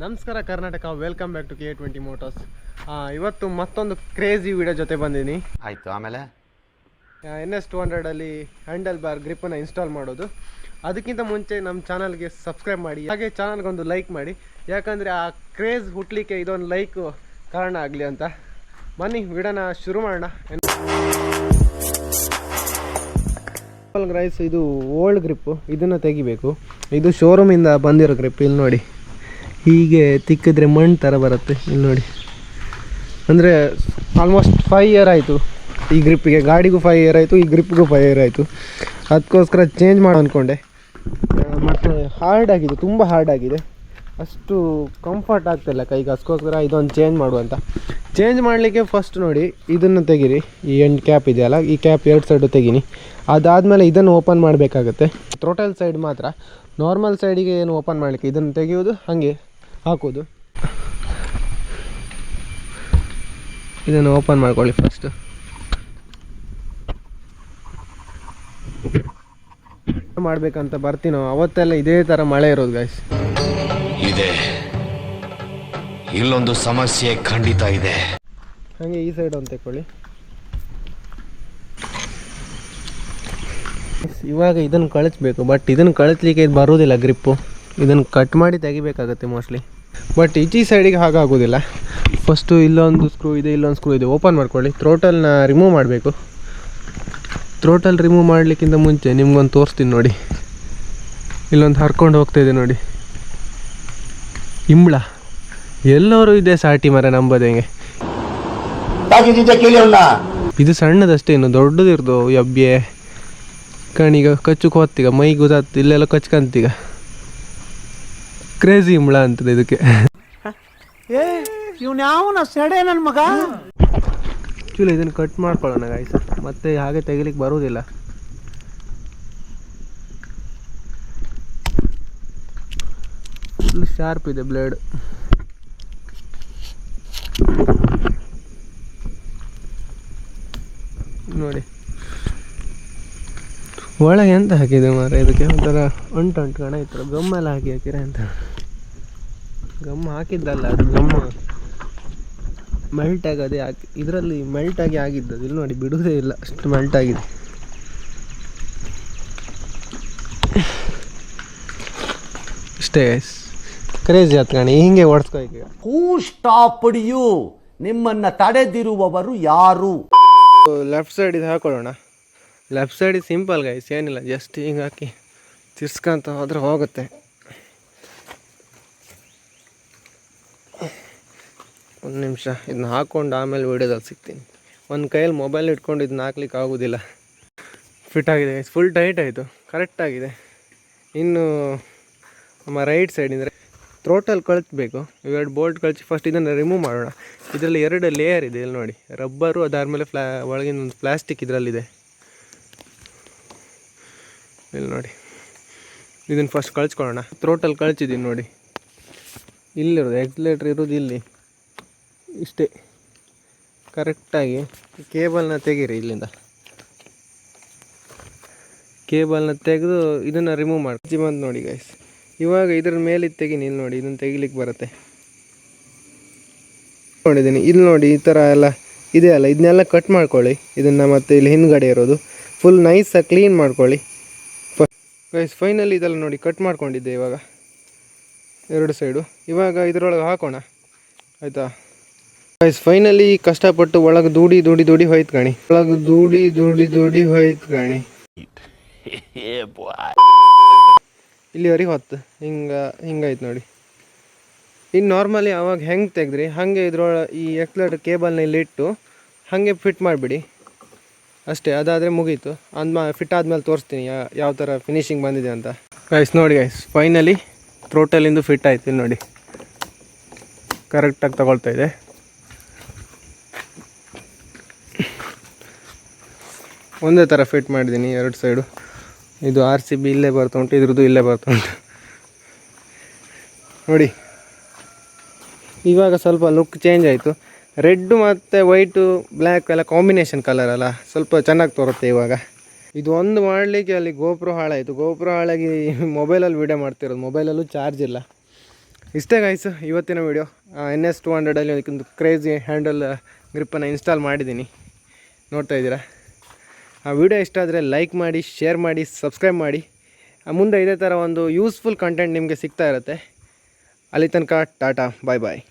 ನಮಸ್ಕಾರ Karnataka welcome back to K twenty motors ಇವತ್ತು ಮತ್ತೊಂದು ಕ್ರೇಜಿ ವಿಡಿಯೋ ಜೊತೆ ಬಂದೀನಿ ಆಯಿತು ಆಮೇಲೆ? ಎನ್ ಎಸ್ ಟು ಹಂಡ್ರೆಡಲ್ಲಿ ಹ್ಯಾಂಡಲ್ ಬಾರ್ ಗ್ರಿಪ್ಪನ್ನು ಇನ್ಸ್ಟಾಲ್ ಮಾಡೋದು. ಅದಕ್ಕಿಂತ ಮುಂಚೆ ನಮ್ಮ ಚಾನಲ್ಗೆ ಸಬ್ಸ್ಕ್ರೈಬ್ ಮಾಡಿ ಹಾಗೆ ಚಾನಲ್ಗೊಂದು ಲೈಕ್ ಮಾಡಿ. ಯಾಕಂದರೆ ಆ ಕ್ರೇಜ್ ಹುಟ್ಟಲಿಕ್ಕೆ ಇದೊಂದು ಲೈಕ್ ಕಾರಣ ಆಗಲಿ ಅಂತ. ಬನ್ನಿ ವಿಡಿಯೋನ ಶುರು ಮಾಡೋಣ. ರೈಸ್ ಇದು ಓಲ್ಡ್ ಗ್ರಿಪ್ಪು ಇದನ್ನು ತೆಗಿಬೇಕು. ಇದು ಶೋರೂಮಿಂದ ಬಂದಿರೋ ಗ್ರಿಪ್ ಇಲ್ಲಿ ನೋಡಿ. ಹೀಗೆ ತಿಕ್ಕಿದ್ರೆ ಮಣ್ಣು ಥರ ಬರುತ್ತೆ. ಇಲ್ಲಿ ನೋಡಿ. ಅಂದರೆ ಆಲ್ಮೋಸ್ಟ್ ಫೈವ್ ಇಯರ್ ಆಯಿತು ಈ ಗ್ರಿಪ್ಪಿಗೆ ಗಾಡಿಗೂ ಫೈವ್ ಇಯರ್ ಆಯಿತು, ಈ ಗ್ರಿಪ್ಗೂ ಫೈವ್ ಇಯರ್ ಆಯಿತು. ಅದಕ್ಕೋಸ್ಕರ ಚೇಂಜ್ ಮಾಡಿ ಅಂದ್ಕೊಂಡೆ ಮತ್ತು ಹಾರ್ಡ್ ಆಗಿದೆ, ತುಂಬ ಹಾರ್ಡ್ ಆಗಿದೆ. ಅಷ್ಟು ಕಂಫರ್ಟ್ ಆಗ್ತಿಲ್ಲ ಕೈಗೆ. ಅದಕ್ಕೋಸ್ಕರ ಇದೊಂದು ಚೇಂಜ್ ಮಾಡುವಂತ ಚೇಂಜ್ ಮಾಡಲಿಕ್ಕೆ ಫಸ್ಟ್ ನೋಡಿ, ಇದನ್ನು ತೆಗೀರಿ. ಈ ಎಂಡ್ ಕ್ಯಾಪ್ ಇದೆಯಲ್ಲ ಈ ಕ್ಯಾಪ್ ಎರಡು ಸೈಡು ತೆಗೀನಿ. ಅದಾದಮೇಲೆ ಇದನ್ನು ಓಪನ್ ಮಾಡಬೇಕಾಗತ್ತೆ. ಥ್ರೋಟಲ್ ಸೈಡ್ ಮಾತ್ರ. ನಾರ್ಮಲ್ ಸೈಡಿಗೆ ಏನು ಓಪನ್ ಮಾಡಲಿಕ್ಕೆ ಇದನ್ನು ತೆಗೆಯೋದು ಹಾಗೆ. ಹಾಕೋದು. ಇದನ್ನು ಓಪನ್ ಮಾಡ್ಕೊಳ್ಳಿ ಫಸ್ಟ್ ಮಾಡ್ಬೇಕಂತ ಬರ್ತೀನೋ. ಅವತ್ತೆಲ್ಲ ಇದೇ ಥರ ಮಳೆ ಇರೋದು ಗಾಯ್ಸ್ ಇದೆ. ಇಲ್ಲೊಂದು ಸಮಸ್ಯೆ ಖಂಡಿತ ಇದೆ. ಹಾಗೆ ಈ ಸೈಡ್ ಒಂದು ತೆಕ್ಕೊಳ್ಳಿ. ಇವಾಗ ಇದನ್ನು ಕಳಿಸ್ಬೇಕು ಬಟ್ ಇದನ್ನು ಕಳಿಸ್ಲಿಕ್ಕೆ ಇದು ಬರೋದಿಲ್ಲ ಗ್ರಿಪ್ಪು ಇದನ್ನು ಕಟ್ ಮಾಡಿ ತೆಗಿಬೇಕಾಗುತ್ತೆ ಮೋಸ್ಟ್ಲಿ ಬಟ್ ಈಚಿ ಸೈಡಿಗೆ ಹಾಗಾಗೋದಿಲ್ಲ. ಫಸ್ಟು ಇಲ್ಲೊಂದು ಸ್ಕ್ರೂ ಇದೆ, ಇಲ್ಲೊಂದು ಸ್ಕ್ರೂ ಇದೆ. ಓಪನ್ ಮಾಡ್ಕೊಳ್ಳಿ. ಥ್ರೋಟಲ್ನ ರಿಮೂವ್ ಮಾಡಬೇಕು. ಥ್ರೋಟಲ್ ರಿಮೂವ್ ಮಾಡಲಿಕ್ಕಿಂತ ಮುಂಚೆ ನಿಮ್ಗೊಂದು ತೋರಿಸ್ತೀನಿ ನೋಡಿ. ಇಲ್ಲೊಂದು ಹರ್ಕೊಂಡು ಹೋಗ್ತಾ ಇದೆ ನೋಡಿ. ಇಂಬ್ಳ ಎಲ್ಲರೂ ಇದೆ ಸಾಟಿ ಮರ ನಂಬೋದು ಹೆಂಗೆ? ಇದು ಸಣ್ಣದಷ್ಟೇ, ಇನ್ನು ದೊಡ್ಡದಿರ್ದು ಎಬ್ಬೆ ಕಣಿಗ ಕಚ್ಚುಕ್ ಹೊತ್ತೀಗ, ಮೈಗೆ ಗೊತ್ತಾಗ್ತು ಇಲ್ಲೆಲ್ಲ ಕಚ್ಕಂತೀಗ. ಕ್ರೇಜಿ ಮುಳ ಅಂತದೆ ಇದಕ್ಕೆ. ಏ ಇವ್ನ ಯಾವ ಸೆಡೆ ನನ್ನ ಮಗ? ಆ್ಯಕ್ಚುಲಿ ಇದನ್ನು ಕಟ್ ಮಾಡ್ಕೊಳ್ಳೋಣ ಗಾಯ್ಸ ಮತ್ತೆ ಹಾಗೆ ತೆಗಿಲಿಕ್ಕೆ ಬರುವುದಿಲ್ಲ ಫುಲ್ ಶಾರ್ಪ್ ಇದೆ ಬ್ಲೇಡ್ ನೋಡಿ. ಒಳಗೆ ಎಂತ ಹಾಕಿದೆ ಮಾರ ಇದಕ್ಕೆ ಒಂಥರ ಉಂಟು ಉಂಟು ಕಣ ಇತ್ತು ಥರ ಗಮ್ಮೆಲ್ಲ ಹಾಕಿ ಹಾಕಿರ ಅಂತ ಗಮ್ ಹಾಕಿದ್ದಲ್ಲ ಅದು ಗಮ್ಮ ಮೆಲ್ಟ್ ಅದೇ ಹಾಕಿ ಇದರಲ್ಲಿ ಮೆಲ್ಟ್ ಆಗಿ ಅದು ಇಲ್ಲಿ ನೋಡಿ ಬಿಡುವುದೇ ಇಲ್ಲ ಅಷ್ಟು ಮೆಲ್ಟ್ ಆಗಿದೆ. ಇಷ್ಟೇ ಕ್ರೇಜಿ ಆತ್ ಕಣಿ ಹಿಂಗೆ ಓಡಿಸ್ಕೋ ಈಗ ಹೂ ನಿಮ್ಮನ್ನ ತಡೆದಿರುವವರು ಯಾರು? ಲೆಫ್ಟ್ ಸೈಡ್ ಇದು ಹಾಕೊಳ್ಳೋಣ. ಲೆಫ್ಟ್ ಸೈಡ್ ಸಿಂಪಲ್ ಗೈಸ್ ಏನಿಲ್ಲ ಜಸ್ಟ್ ಹಿಂಗೆ ಹಾಕಿ ತಿರ್ಸ್ಕೊಂತ ಹೋದ್ರೆ ಹೋಗುತ್ತೆ. ಒಂದು ನಿಮಿಷ ಇದನ್ನ ಹಾಕ್ಕೊಂಡು ಆಮೇಲೆ ವೀಡಿಯೋದಲ್ಲಿ ಸಿಗ್ತೀನಿ. ಒಂದು ಕೈಯಲ್ಲಿ ಮೊಬೈಲ್ ಇಟ್ಕೊಂಡು ಇದನ್ನ ಹಾಕ್ಲಿಕ್ಕೆ ಆಗೋದಿಲ್ಲ. ಫಿಟ್ ಆಗಿದೆ ಫುಲ್ ಟೈಟ್ ಆಯಿತು. ಕರೆಕ್ಟಾಗಿದೆ ಇನ್ನು ನಮ್ಮ ರೈಟ್ ಸೈಡಿಂದ ಥ್ರೋಟಲ್ಲಿ ಕಳಿಸ್ಬೇಕು. ಇವೆರಡು ಬೋಲ್ಟ್ ಕಳಿಸಿ ಫಸ್ಟ್ ಇದನ್ನು ರಿಮೂವ್ ಮಾಡೋಣ. ಇದರಲ್ಲಿ ಎರಡು ಲೇಯರ್ ಇದೆ, ಇಲ್ಲಿ ನೋಡಿ. ರಬ್ಬರು ಅದಾದ್ಮೇಲೆ ಫ್ಲಾ ಒಳಗಿನ ಒಂದು ಪ್ಲಾಸ್ಟಿಕ್ ಇದರಲ್ಲಿದೆ. ಇಲ್ಲಿ ನೋಡಿ. ಇದನ್ನು ಫಸ್ಟ್ ಕಳಿಸ್ಕೊಳ್ಳೋಣ. ಥ್ರೋಟಲ್ಲಿ ಕಳಿಸಿದ್ದೀನಿ ನೋಡಿ. ಇಲ್ಲಿರೋದು ಎಕ್ಸ್ಲೇಟ್ರ್ ಇರೋದು ಇಲ್ಲಿ. ಇಷ್ಟೇ. ಕರೆಕ್ಟಾಗಿ ಕೇಬಲ್ನ ತೆಗೀರಿ ಇಲ್ಲಿಂದ. ಕೇಬಲ್ನ ತೆಗೆದು ಇದನ್ನು ರಿಮೂವ್ ಮಾಡಿ. ಬಂದು ನೋಡಿ ಗೈಸ್ ಇವಾಗ ಇದ್ರ ಮೇಲೆ ತೆಗೀನಿ. ಇಲ್ಲಿ ನೋಡಿ, ಇದನ್ನು ತೆಗಿಲಿಕ್ಕೆ ಬರುತ್ತೆ. ನೋಡಿದ್ದೀನಿ ಇಲ್ಲಿ ನೋಡಿ, ಈ ಥರ ಎಲ್ಲ ಇದೆ ಅಲ್ಲ. ಇದನ್ನೆಲ್ಲ ಕಟ್ ಮಾಡ್ಕೊಳ್ಳಿ. ಇದನ್ನು ಮತ್ತೆ ಇಲ್ಲಿ ಹಿಂದ್ಗಡೆ ಇರೋದು. ಫುಲ್ ನೈಸಾಗಿ ಕ್ಲೀನ್ ಮಾಡ್ಕೊಳ್ಳಿ. ಗೈಸ್ ಫೈನಲಿ ಇದೆಲ್ಲ ನೋಡಿ ಕಟ್ ಮಾಡ್ಕೊಂಡಿದ್ದೆ ಇವಾಗ. ಎರಡು ಸೈಡು ಇವಾಗ ಇದರೊಳಗೆ ಹಾಕೋಣ. ಆಯಿತಾ? ಗೈಸ್ ಫೈನಲಿ ಕಷ್ಟಪಟ್ಟು ಒಳಗೆ ದೂಡಿ ದೂಡಿ ದೂಡಿ ಹೋಯ್ತು ಕಾಣಿ ಒಳಗೆ ದೂಡಿ ದೂಡಿ ದೂಡಿ ಹೋಯ್ತು ಕಾಣಿ ಇಲ್ಲಿವರೆಗೆ ಹೊತ್ತು. ಹಿಂಗೆ, ಹಿಂಗಾಯ್ತು ನೋಡಿ. ಇನ್ನು ನಾರ್ಮಲಿ ಅವಾಗ ಹೆಂಗೆ ತೆಗೆದ್ರಿ? ಹಾಗೆ ಇದ್ರೊಳ ಈ ಎಕ್ಸ್ಲೇಟರ್ ಕೇಬಲ್ನ ಇಲ್ಲಿ ಇಟ್ಟು ಹಾಗೆ ಫಿಟ್ ಮಾಡಿಬಿಡಿ. ಅಷ್ಟೇ, ಅದಾದರೆ ಮುಗೀತು. ಅಂದ್ಮ ಫಿಟ್ ಆದಮೇಲೆ ತೋರಿಸ್ತೀನಿ ಯಾವ ಥರ ಫಿನಿಶಿಂಗ್ ಬಂದಿದೆ ಅಂತ. ಗೈಸ್ ನೋಡಿ ಗೈಸ್ ಫೈನಲಿ ಥ್ರೋಟಲಿಂದು ಫಿಟ್ ಆಯ್ತು. ಇಲ್ಲಿ ನೋಡಿ. ಕರೆಕ್ಟಾಗಿ ತಗೊಳ್ತಾ ಇದೆ. ಒಂದೇ ಥರ ಫಿಟ್ ಮಾಡಿದ್ದೀನಿ ಎರಡು ಸೈಡು ಇದು ಆರ್ ಸಿ ಬಿ ಇಲ್ಲೇ ಬರ್ತಾ ಉಂಟು, ಇದ್ರದ್ದು ಇಲ್ಲೇ ಬರ್ತಾ ಉಂಟು. ನೋಡಿ. ಇವಾಗ ಸ್ವಲ್ಪ ಲುಕ್ ಚೇಂಜ್ ಆಯಿತು. ರೆಡ್ ಮತ್ತು ವೈಟು ಬ್ಲ್ಯಾಕ್ ಎಲ್ಲ ಕಾಂಬಿನೇಷನ್ ಕಲರ್ ಅಲ್ಲ. ಸ್ವಲ್ಪ ಚೆನ್ನಾಗಿ ತೋರುತ್ತೆ ಇವಾಗ. ಇದು ಒಂದು ಮಾಡಲಿಕ್ಕೆ ಅಲ್ಲಿ ಗೋಪುರ ಹಾಳಾಯಿತು ಗೋಪುರ ಹಾಳಾಗಿ ಮೊಬೈಲಲ್ಲಿ ವೀಡಿಯೋ ಮಾಡ್ತಿರೋದು. ಮೊಬೈಲಲ್ಲೂ ಚಾರ್ಜ್ ಇಲ್ಲ. ಇಷ್ಟೇ ಗಾಯ್ಸು ಇವತ್ತಿನ ವೀಡಿಯೋ ಎನ್ ಎಸ್ ಟು ಹಂಡ್ರೆಡಲ್ಲಿ ಅದಕ್ಕೊಂದು ಕ್ರೇಜಿ ಹ್ಯಾಂಡಲ್ ಗ್ರಿಪ್ಪನ್ನು ಇನ್ಸ್ಟಾಲ್ ಮಾಡಿದ್ದೀನಿ. ನೋಡ್ತಾ ಇದ್ದೀರಾ? ಆ ವಿಡಿಯೋ ಇಷ್ಟ ಆದರೆ ಲೈಕ್ ಮಾಡಿ ಶೇರ್ ಮಾಡಿ ಸಬ್ಸ್ಕ್ರೈಬ್ ಮಾಡಿ. ಮುಂದೆ ಇದೇ ಥರ ಒಂದು ಯೂಸ್ಫುಲ್ ಕಂಟೆಂಟ್ ನಿಮಗೆ ಸಿಗ್ತಾ ಇರುತ್ತೆ. ಅಲ್ಲಿ ತನಕ ಟಾಟಾ ಬಾಯ್ ಬಾಯ್